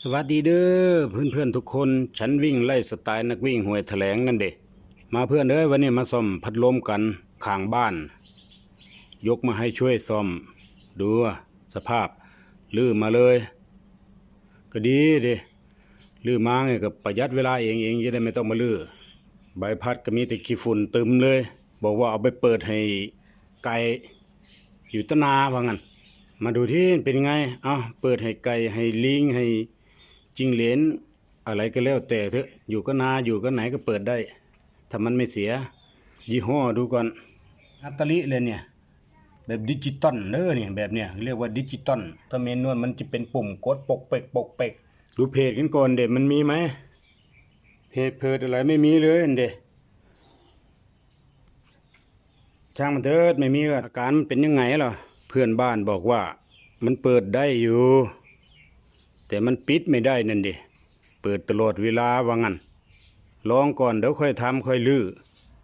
สวัสดีเด้อเพื่อนเพื่อนทุกคนฉันวิ่งไล่สไตล์นักวิ่งหวยแถลงนั่นเด็มาเพื่อนเอ้ยวันนี้มาซ่อมพัดลมกันข้างบ้าน ยกมาให้ช่วยซ่อม ดูสภาพ ลื้อมาเลย ก็ดีเดิลื้อมาไงก็ประหยัดเวลาเองเองจะได้ไม่ต้องมาลื้อใบพัดก็มีแต่ขี้ฝุ่นตึมเลย บอกว่าเอาไปเปิดให้ไก่อยู่ตนาว่างั้นมาดูที่เป็นไงเอาเปิดให้ไก่ให้ลิงให้ จิงเหลนอะไรก็แล้วแต่เถอะอยู่ก็นาอยู่ก็ไหนก็เปิดได้ ถ้ามันไม่เสีย ยี่ห้อดูก่อนอัตตลิเลยเนี่ย แบบดิจิตอลเด้อเนี่ยแบบเนี่ยเรียกว่าดิจิตอลถ้าเมนวลมันจะเป็นปุ่มกดปกเปกปกเปกดูเพจกันก่อนเด็มันมีไหมเพจเพิดอะไรไม่มีเลยเด็ช่างมันเถิดไม่มีอาการมันเป็นยังไงล่ะเพื่อนบ้านบอกว่า มันเปิดได้อยู่ แต่มันปิดไม่ได้นั่นดิเปิดตลอดเวลาว่างั้นลองก่อนเดี๋ยวค่อยทำค่อยลื้อ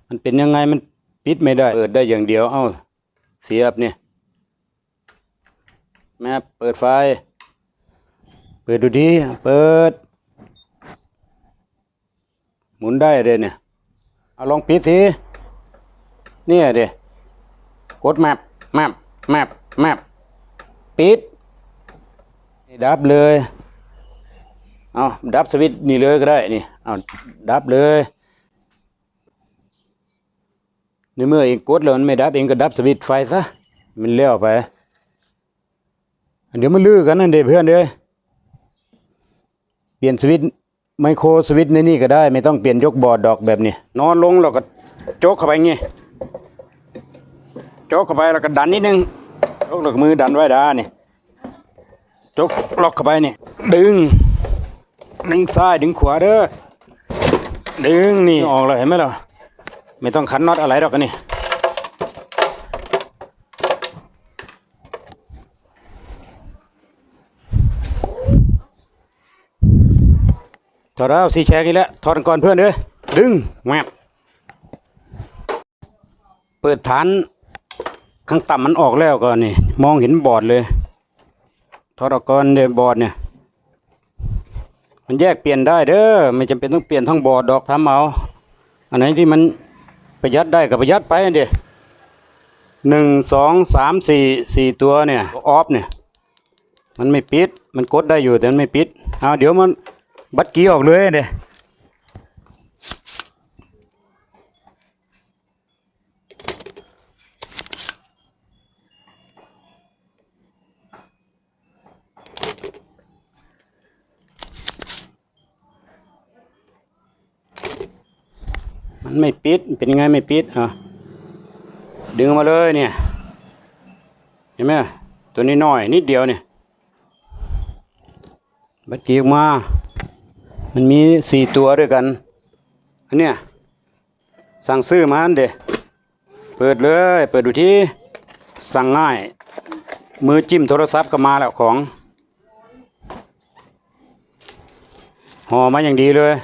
มันเป็นยังไงมันปิดไม่ได้ เปิดได้อย่างเดียว เอ้า เสียบเนี่ยแม่เปิดไฟ เปิดดูดีเปิด หมุนได้เลยเนี่ยเอาลองปิดสิเนี่ยเดกดแมปแมปแมปแมปปิด ดับเลยเอาดับสวิตช์นี่เลยก็ได้นี่เอาดับเลยในเมื่อเองกดแล้วมันไม่ดับเองก็ดับสวิตช์ไฟซะมันเลี้ยวไปเดี๋ยวมันลือกันนั่นเด้เพื่อนเด้ยเปลี่ยนสวิตช์ไมโครสวิตช์ในนี่ก็ได้ ไม่ต้องเปลี่ยนยกบอร์ดดอกแบบนี้นอนลงแล้วก็โจกเข้าไปงี้โจกเข้าไปแล้วก็ดันนิดนึงโจกแล้วก็มือดันไว้ด้านี่ จกล็อกเข้าไปนี่ ดึง ดึงซ้ายดึงขวาเด้อ ดึงนี่ออกเลยเห็นไหมล่ะ ไม่ต้องขันน็อตอะไรหรอกอันนี่ถอดแล้วสีแชกอีกแล้วถอดก่อนเพื่อนเด้อดึงแมบเปิดฐานข้างต่ำมันออกแล้วก็นี่ มองเห็นบอร์ดเลย ทอรกก่อนเดบอร์ดเนี่ย มันแยกเปลี่ยนได้เด้อไม่จำเป็นต้องเปลี่ยนทั้งบอร์ดดอกทำเอาอันไหนที่มันประหยัดได้ก็ประหยัดไปอันเดียหนึ่งสองสามสี่สี่ตัวเนี่ยออฟเนี่ย มันไม่ปิด มันกดได้อยู่แต่มันไม่ปิดเอาเดี๋ยวมันบัดกี้ออกเลยเดีย ไม่ปิด เป็นยังไงไม่ปิดอะดึงมาเลยเนี่ย เห็นไหมตัวนี้น้อยนิดเดียวเนี่ย บัดกี้ออกมา มันมีสี่ตัวด้วยกัน อันเนี้ยสั่งซื้อมาอันเดเปิดเลย เปิดดูที่ สั่งง่าย มือจิ้มโทรศัพท์ก็มาแล้วของห่อมาอย่างดีเลย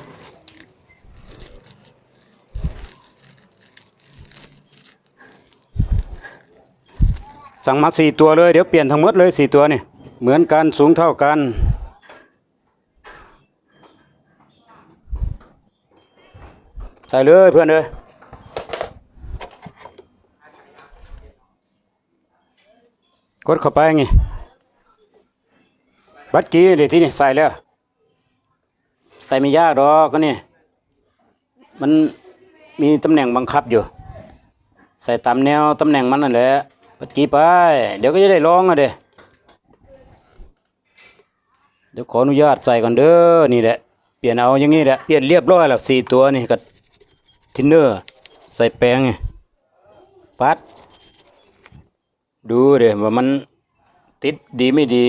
สั่งมาสี่ตัวเลยเดี๋ยวเปลี่ยนทั้งหมดเลยสี่ตัวนี่เหมือนกันสูงเท่ากัน ใส่เลยเพื่อนเลยกดเข้าไปไงบัตรกี้เดี๋ยวที่นี่ใส่แล้ว ใส่ไม่ยากดอกก็นี่มันมีตำแหน่งบังคับอยู่ ใส่ตามแนวตำแหน่งมันนั่นแหละ ปัดกี้ไป เดี๋ยวก็จะได้ลองอะเด้เดี๋ยวขออนุญาตใส่ก่อนเด้อนี่แหละเปลี่ยนเอาอย่างงี้แหละเปลี่ยนเรียบร้อยแล้วสี่ตัวนี่กับทินเนอร์ใส่แป้งไงปัด ดูเด้ว่ามันติดดีไม่ดี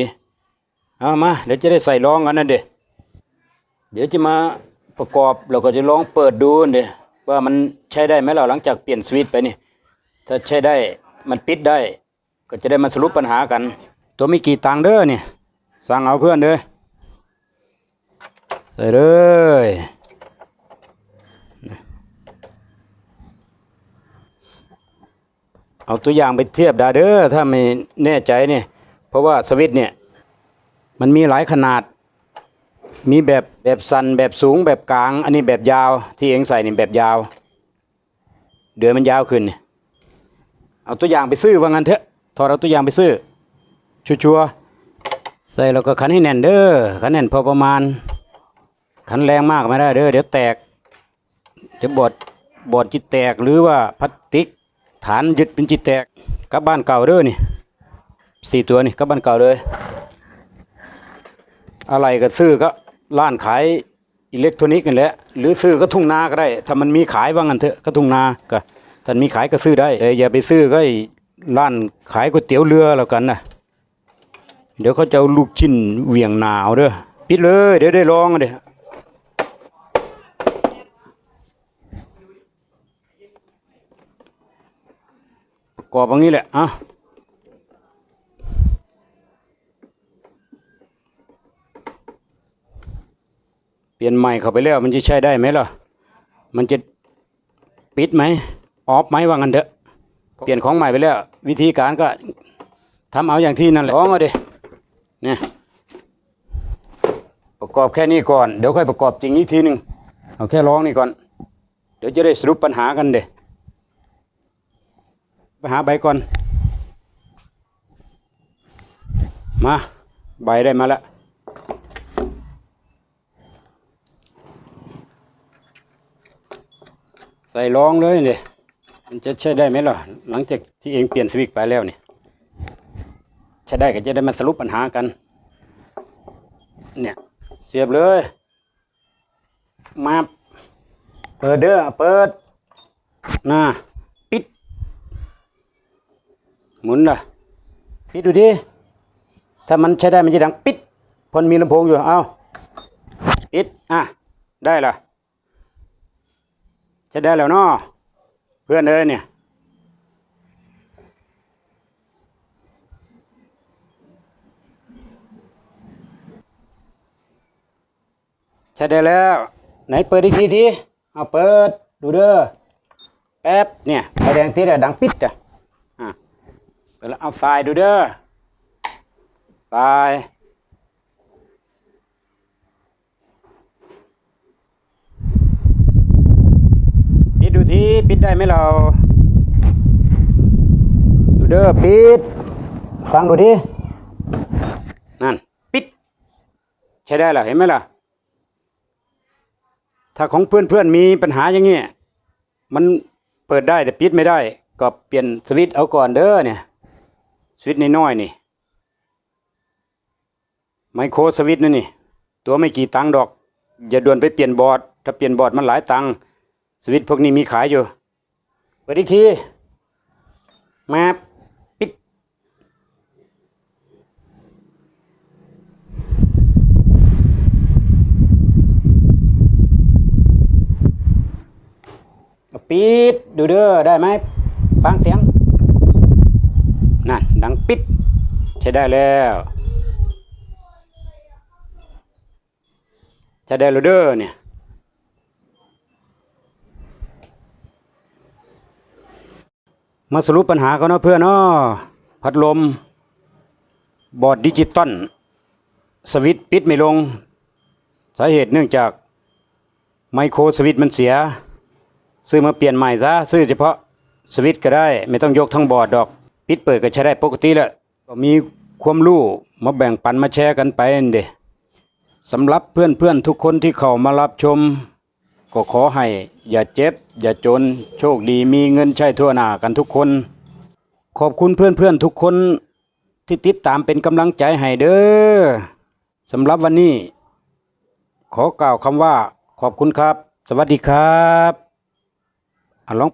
เอามาเดี๋ยวจะได้ใส่ลองกันนะเด้เดี๋ยวจะมาประกอบเราก็จะลองเปิดดูเด้ว่ามันใช้ได้ไหมเราหลังจากเปลี่ยนสวิตช์ไปนี่ถ้าใช้ได้ มันปิดได้ ก็จะได้มาสรุปปัญหากัน ตัวมีกี่ตังเด้อเนี่ยสั่งเอาเพื่อนเด้อใส่เลยเอาตัวอย่างไปเทียบได้เด้อถ้าไม่แน่ใจเนี่ยเพราะว่าสวิตเนี่ยมันมีหลายขนาด มีแบบแบบสั้นแบบสูงแบบกลาง อันนี้แบบยาวที่เองใส่นี่แบบยาว เดือยมันยาวขึ้นเนี่ย เอาตัวอย่างไปซื้อว่างั้นเถอะถอดเอาตัวอย่างไปซื้อ ชัวร์ๆใส่แล้วก็ขันให้แน่นเด้อขันแน่นพอประมาณ ขันแรงมากไม่ได้เด้อเดี๋ยวแตก เดี๋ยวบอดบอดจิตแตกหรือว่าพลาสติก ฐานยึดเป็นจิตแตกกลับบ้านเก่าเด้อนี่สี่ตัวนี่กลับบ้านเก่าเลย อะไรก็ซื้อก็ร้านขายอิเล็กทรอนิกส์กันแหละหรือซื้อก็ทุ่งนาก็ได้ ถ้ามันมีขายว่างั้นเถอะก็ทุ่งนาก็ ถ้านมีขายก็ซื้อได้เอ้ยอย่าไปซื้อก็ไอ้ร้านขายก๋วยเตี๋ยวเรือแล้วกันนะเดี๋ยวเขาจะเอาลูกชิ้นเวียงหนาวเด้อปิดเลย เดี๋ยวได้ลองอะเด้ประกอบอย่างนี้แหละอะเปลี่ยนใหม่เข้าไปแล้ว มันจะใช้ได้ไหมล่ะ มันจะปิดไหม ออฟไหมว่างันเถอะเปลี่ยนของใหม่ไปแล้ว วิธีการก็ทำเอาอย่างที่นั่นแหละลองเอาดิเนี่ยประกอบแค่นี้ก่อน เดี๋ยวค่อยประกอบจริงอีกทีหนึ่งเอาแค่ร้องนี่ก่อน เดี๋ยวจะได้สรุปปัญหากันเด้ไปหาใบก่อน มาใบได้มาแล้วใส่รองเลยเนี่ย มันจะใช้ได้ไหมล่ะ หลังจากที่เองเปลี่ยนสวิกไปแล้วเนี่ยใช้ได้ก็จะได้มาสรุปปัญหากัน เนี่ยเสียบเลย มาเปิดเด้อเปิดน่าปิด หมุนล่ะปิดดูดิถ้ามันใช้ได้มันจะดังปิดพราะมันมีลำโพงอยู่เอาปิดอะได้ล่ะใช้ได้แล้วเนาะ เพื่อนเอ้ยเนี่ย ใช้ได้แล้ว ไหนเปิดอีกทีทีเอาเปิดดูเด้อแป๊บเนี่ยไฟแดงติดอะดังปิดอะอะเปิดแล้วเอาไฟดูเด้อไฟ ดูทีปิดได้ไหมเรา ดูเด้อปิด ฟังดูทีนั่น ปิด ใช้ได้เหรอเห็นไหมล่ะ ถ้าของเพื่อนๆมีปัญหาอย่างเงี้ยมันเปิดได้แต่ปิดไม่ได้ ก็เปลี่ยนสวิตช์เอาก่อนเด้อเนี่ยสวิตช์น้อยๆนี่ไมโครสวิตช์นั่นนี่ ตัวไม่กี่ตังค์ดอก อย่าด่วนไปเปลี่ยนบอร์ด ถ้าเปลี่ยนบอร์ดมันหลายตังค์ สวิตพวกนี้มีขายอยู่เปิดอีกที มาปิด ปิด ดูเด้อ ได้ไหม ฟังเสียง นั่น ดังปิด ใช้ได้แล้วใช้ได้แล้วเด้อเนี่ย มาสรุปปัญหาเขาเนาะเพื่อนเนาะพัดลม บอร์ดดิจิตอลสวิตปิดไม่ลง สาเหตุเนื่องจากไมโครสวิตมันเสีย ซื้อมาเปลี่ยนใหม่ซะซื้อเฉพาะสวิตก็ได้ไม่ต้องยกทั้งบอร์ดดอก ปิดเปิดก็ใช้ได้ปกติแล้วก็มีความรู้มาแบ่งปันมาแชร์กันไปเด้สำหรับเพื่อนเพื่อนๆทุกคนที่เข้ามารับชม ก็ขอให้อย่าเจ็บ อย่าจน โชคดีมีเงินใช้ทั่วหน้ากันทุกคน ขอบคุณเพื่อนเพื่อนๆทุกคนที่ติดตามเป็นกำลังใจให้เด้อสำหรับวันนี้ ขอกล่าวคำว่าขอบคุณครับ สวัสดีครับอะลอง